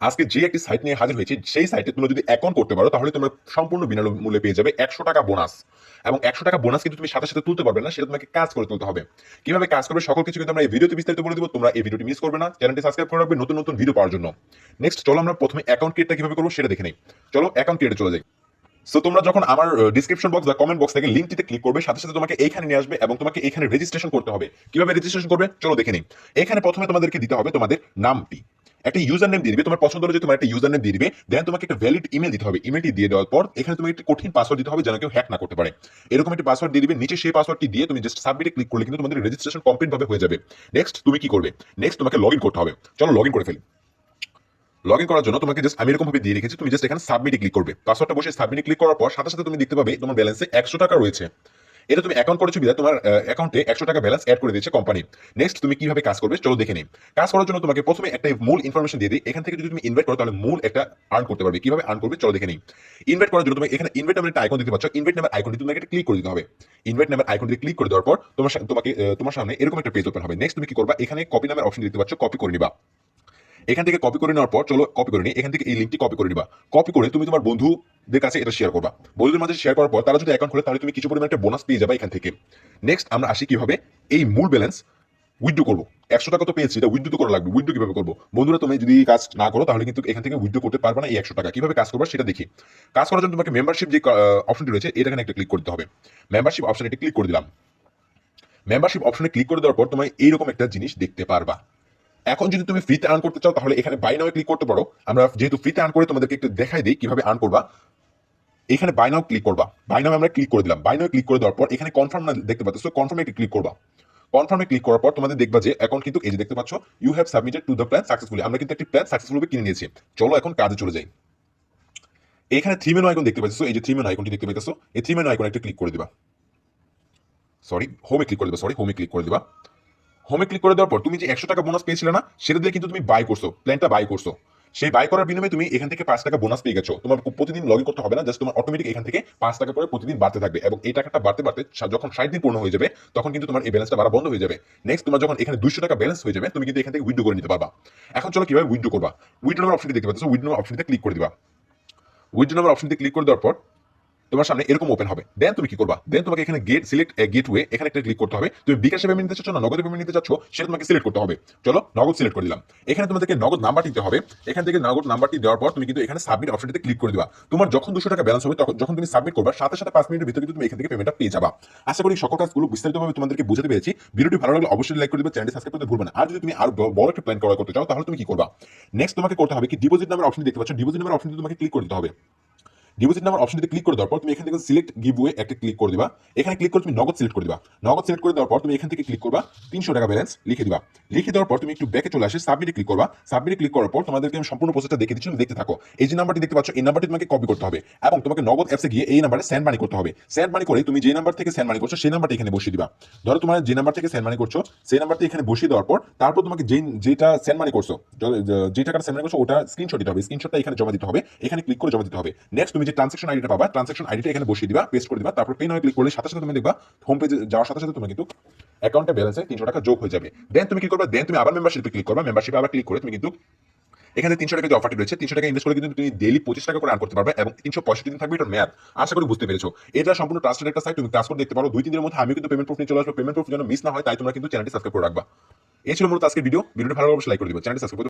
আজকে যে একটি সাইট নিয়ে হাজির হয়েছে, সেই সাইটে তুমি যদি অ্যাকাউন্ট করতে পারো, তাহলে তোমরা সম্পূর্ণ বিনামূল্যে পেয়ে যাবে একশো টাকা বোনাস এবং একশো টাকা বোনাস কিন্তু তুমি সাথে সাথে তুলতে পারবে না, সেটা তোমাকে কাজ করে তুলতে হবে। কীভাবে কাজ করবে সকল কিছু কিন্তু আমরা এই ভিডিওতে বিস্তারিত বলে দেবো, তোমরা এই ভিডিওটি মিস করবে না চ্যানেলটি সাবস্ক্রাইব করে রাখবে, নতুন নতুন ভিডিও পাওয়ার জন্য। নেক্সট চলো আমরা প্রথমে অ্যাকাউন্ট ক্রিয়েটটা কীভাবে করব সেটা দেখে নেই। চলো অ্যাকাউন্ট ক্রিয়েটে চলে যাই। সো তোমরা যখন আমার ডিসক্রিপশন বক্স বা কমেন্ট বক্স থেকে লিঙ্কটিতে ক্লিক করবে, সাথে সাথে তোমাকে এইখানে নিয়ে আসবে এবং তোমাকে এখানে রেজিস্ট্রেশন করতে হবে। কীভাবে রেজিস্ট্রেশন করবে? চলো দেখে নিই। এখানে প্রথমে তোমাদেরকে দিতে হবে তোমাদের নামটি। একটা ইউজার নেম দিয়ে দিবে, তোমার পছন্দ অনুযায়ী তোমার একটা ইউজার নেম দিয়ে দিবে দেন তোমাকে একটা ভ্যালিড ইমেল দিতে হবে। ইমেলটি দিয়ে দেওয়ার পর এখানে তুমি একটা কঠিন পাসওয়ার্ড দিতে হবে যেন কেউ হ্যাক না করতে পারে। এরকম একটা পাসওয়ার্ড দিয়ে দিবে, নিচে সেই পাসওয়ার্ডটি দিয়ে তুমি জাস্ট সাবমিটে ক্লিক করলে কিন্তু তোমাদের রেজিস্ট্রেশন কমপ্লিট ভাবে হয়ে যাবে। নেক্সট তুমি কি করবে? নেক্সট তোমাকে লগ ইন করতে হবে। চলো লগ ইন করে ফেলি। লগ ইন করার জন্য তোমাকে জাস্ট আমি এরকম ভাবে দিয়ে রেখেছি, তুমি জাস্ট এখানে সাবমিটে ক্লিক করবে। পাসওয়ার্ডটা বসে সাবমিটে ক্লিক করার পর সাথে সাথে তুমি দেখতে পাবে তোমার ব্যালেন্সে একশো টাকা রয়েছে। এটা তুমি অ্যাকাউন্ট করেছ বিধায় তোমার অ্যাকাউন্টে একশো টাকা ব্যালেন্স অ্যাড করে দিয়েছে কোম্পানি নেক্সট তুমি কীভাবে কাজ করবে চলো দেখে নিই। কাজ করার জন্য তোমাকে প্রথমে একটা মূল ইনফরমেশন দিয়ে দিই। এখান থেকে যদি তুমি ইনভাইট করো তাহলে মূল একটা আর্ন করতে পারবে। কীভাবে আর্ন করবে চলো দেখে নিই। ইনভাইট করার জন্য তুমি এখানে ইনভাইট নামের একটা আইকন দিতে পারছ ইনভাইট নামের আইকনটি তোমাকে একটা ক্লিক করে দিতে হবে। ইনভাইট নামের আইকনটি ক্লিক করে দেওয়ার পর তোমার তোমাকে তোমার সামনে এরকম একটা পেজ ওপেন হবে। নেক্সট তুমি কি করবা? এখানে কপি নামের অপশন দিতে পারছ কপি করে নিবা। এখান থেকে কপি করে নেওয়ার পর চলো কপি করে নিই। এখান থেকে এই লিঙ্কটি কপি করে নিবা। কপি করে তুমি তোমার বন্ধুদের কাছে এটা শেয়ার করবা। বন্ধুদের মাঝে শেয়ার করার পর তারা যদি অ্যাকাউন্ট খোলে তাহলে তুমি কিছু পরিমাণ একটা বোনাস পেয়ে যাবে এখান থেকে। নেক্সট আমরা আসি কীভাবে এই মূল ব্যালেন্স উইথড্রো করব। একশো টাকা তো পেয়েছি, এটা উইথড্রো করা লাগবে। উইথড্রো কীভাবে করব? বন্ধুরা, তুমি যদি কাজ না করো তাহলে কিন্তু এখান থেকে উইথড্রো করতে পারবে না এই একশো টাকা। কীভাবে কাজ করব সেটা দেখি। কাজ করার জন্য তোমাকে মেম্বারশিপ যে অপশনটি রয়েছে এটা এখানে একটা ক্লিক করতে হবে। মেম্বারশিপ অপশন এটা ক্লিক করে দিলাম। মেম্বারশিপ অপশনে ক্লিক করে দেওয়ার পর তুমি এইরকম একটা জিনিস দেখতে পারবা। এখন যদি তুমি ফ্রিতে আর্ন করতে চাও, তাহলে এখানে বাই নাও ক্লিক করতে পারো। আমরা যেহেতু ফ্রিতে আর্ন করে তোমাদেরকে একটু দেখাই দিই কীভাবে আর্ন করবা। এখানে বাই নাও ক্লিক করবা। বাই নাও আমরা ক্লিক করে দিলাম। বাই নাও ক্লিক করে দেওয়ার পর এখানে কনফার্ম না দেখতে পাচ্ছ কনফার্মে ক্লিক করবা। কনফার্মে ক্লিক করার পর তোমাদের দেখবা যে অ্যাকাউন্ট কিন্তু এই যে দেখতে পাচ্ছ you have submitted to the plan successfully আমরা কিন্তু একটি প্ল্যান সাকসেসফুলি কিনে নিয়েছি। চলো এখন কাজে চলে যাই। এখানে থ্রি মেনু আইকন দেখতে পাচ্ছ এই যে থ্রি মেনু আইকনটি দেখতে পাচ্ছ এই থ্রি মেনু আইকন একটা ক্লিক করে দিবা। সরি হোমে ক্লিক করে দিবা। সরি হোমে ক্লিক করে দিবা। হোমে ক্লিক করে দেওয়ার পর তুমি যে একশো টাকা বোনাস পেয়েছিলে না, সেটা দিয়ে কিন্তু তুমি বাই করছ প্ল্যানটা বাই করছ। সেই বাই করার বিনিময়ে তুমি এখান থেকে পাঁচ টাকা বোনাস পেয়ে গেছো। তোমার প্রতিদিন লগ ইন করতে হবে না জাস্ট তোমার অটোমেটিক এখান থেকে পাঁচ টাকা করে প্রতিদিন বাড়তে থাকবে এবং এই টাকাটা বাড়তে বাড়তে যখন ষাট দিন পূর্ণ হয়ে যাবে, তখন কিন্তু তোমার এই ব্যালেন্সটা বাড়া বন্ধ হয়ে যাবে। নেক্সট তোমার যখন এখানে দুশো টাকা ব্যালেন্স হয়ে যাবে, তুমি কিন্তু এখান থেকে উইথড্রো করে নিতে পারবা। এখন চলো কীভাবে উইথড্রো করবা? উইথড্রো নাম্বার অপশনটি দেখতে পাচ্ছ উইথড্রো নাম্বার অপশনটিতে ক্লিক করে দিবা। উইথড্রো নাম্বার অপশনটি ক্লিক করে দেওয়ার পর তোমার সামনে এরকম ওপেন হবে। দেন তুমি কি করবা? দেন তোমাকে এখানে গেট সিলেক্ট গেট ওয়ে এখানে একটা ক্লিক করতে হবে। তুমি বিকাশে পেমেন্ট নিতে চাচ্ছ না, নগদে পেমেন্ট নিতে চাচ্ছ, সেটা তোমাকে সিলেক্ট করতে হবে। চলো, নগদ সিলেক্ট করে দিলাম। এখানে তোমাদেরকে নগদ নাম্বার দিতে হবে। এখান থেকে নগদ নাম্বারটি দেওয়ার পর তুমি কিন্তু এখানে সাবমিট অপশনটিতে ক্লিক করে দিবা। তোমার যখন দুশো টাকা ব্যালেন্স হবে, তখন, যখন তুমি সাবমিট করবা, সাথে সাথে পাঁচ মিনিটের ভিতরে কিন্তু তুমি এখান থেকে পেমেন্টটা পেয়ে যাবা। আশা করি সকল কাজগুলো বিস্তারিতভাবে তোমাদেরকে বুঝতে পেরেছি। ভিডিওটি ভালো লাগলে অবশ্যই লাইক করে দিবে চ্যানেলটি সাবস্ক্রাইব করতে ভুলবে না। আর যদি তুমি আরও বড় একটা প্ল্যান করা করতে চাও, তাহলে তুমি কি করবা? নেক্সট তোমাকে করতে হবে কি ডিপোজিট নাম্বার অপশন দেখতে পাচ্ছ। ডিপোজিট নাম্বার অপশনটি তোমাকে ক্লিক করতে হবে। ডিপোজিট নাম্বার অপশনটিতে ক্লিক করে দেওয়ার পর তুমি এখান থেকে সিলেক্ট গিভ ওয়ে একটা ক্লিক করে দিবা। এখানে ক্লিক করে তুমি নগদ সিলেক্ট করে দিবা। নগদ সিলেক্ট করে দেওয়ার পর তুমি এখান থেকে ক্লিক করবা, তিনশো টাকা ব্যালেন্স লিখে দিবা। লিখে দেওয়ার পর তুমি একটু ব্যাকে চলে আসে সাবমিটে ক্লিক করবা। সাবমিটে ক্লিক করার পর তোমাদেরকে আমি সম্পূর্ণ প্রসেসটা দেখে দিচ্ছি দেখতে থাকো। এই যে নাম্বারটি দেখতে পাচ্ছ, এই নাম্বারটি তোমাকে কপি করতে হবে এবং তোমাকে নগদ অ্যাপসে গিয়ে এই নাম্বারে সেন্ড মানি করতে হবে। সেন্ড মানি করে তুমি যে নাম্বার থেকে সেন্ড মানি করছ, সেই নাম্বারটি এখানে বসিয়ে দিবা। ধরো তোমার যে নাম্বার থেকে সেন্ড মানি করছ, সেই নাম্বারটি এখানে বসিয়ে দেওয়ার পর তারপর তোমাকে যে যেটা সেন্ড মানি করছ, য- টাকাটা সেন্ড মানি করছ, ওটা স্ক্রিনশট দিতে হবে। স্ক্রিনশটটা এখানে জমা দিতে হবে। এখানে ক্লিক করে জমা দিতে হবে। নেক্সট তুমি যে ট্রানসাকশন আইডিটা পাবা ট্রানসাকশন আইডিটা এখানে বসিয়ে দিবা পেস্ট করে দিবা, তারপর পে নয় ক্লিক করলে সাথে সাথে তুমি দেখবা হোম পেজে যাওয়ার সাথে সাথে তুমি কিন্তু অ্যাকাউন্টে ব্যালেন্সে তিনশো টাকা যোগ হয়ে যাবে। দেন তুমি কি করবা? দেন তুমি আবার মেম্বারশিপে ক্লিক করবা। মেম্বারশিপে আবার ক্লিক করে তুমি কিন্তু এখানে তিনশো টাকা যে অফারটি রয়েছে, তিনশো টাকা ইনভেস্ট করে কিন্তু তুমি ডেলি পঁচিশ টাকা করে আর্ন করতে পারবে এবং তিনশো পঁয়ষট্টি দিন থাকবে এটার মেয়াদ আশা করি বুঝতে পেরেছ। এটা সম্পূর্ণ ট্রাস্টেড একটা সাইট তুমি কাজ করে দেখতে পারো। দুই, তিন দিনের মধ্যে আমি কিন্তু পেমেন্ট প্রুফ নিয়ে চলে আসব। পেমেন্ট প্রুফ যেন মিস না হয়, তাই তোমরা কিন্তু চ্যানেলটি সাবস্ক্রাইব করে রাখবা। এই ছিল মূলত আজকের ভিডিও ভিডিওটি ভালো অবশ্যই লাইক করে দিবে। চ্যানেলটি সাবস্ক্রাইব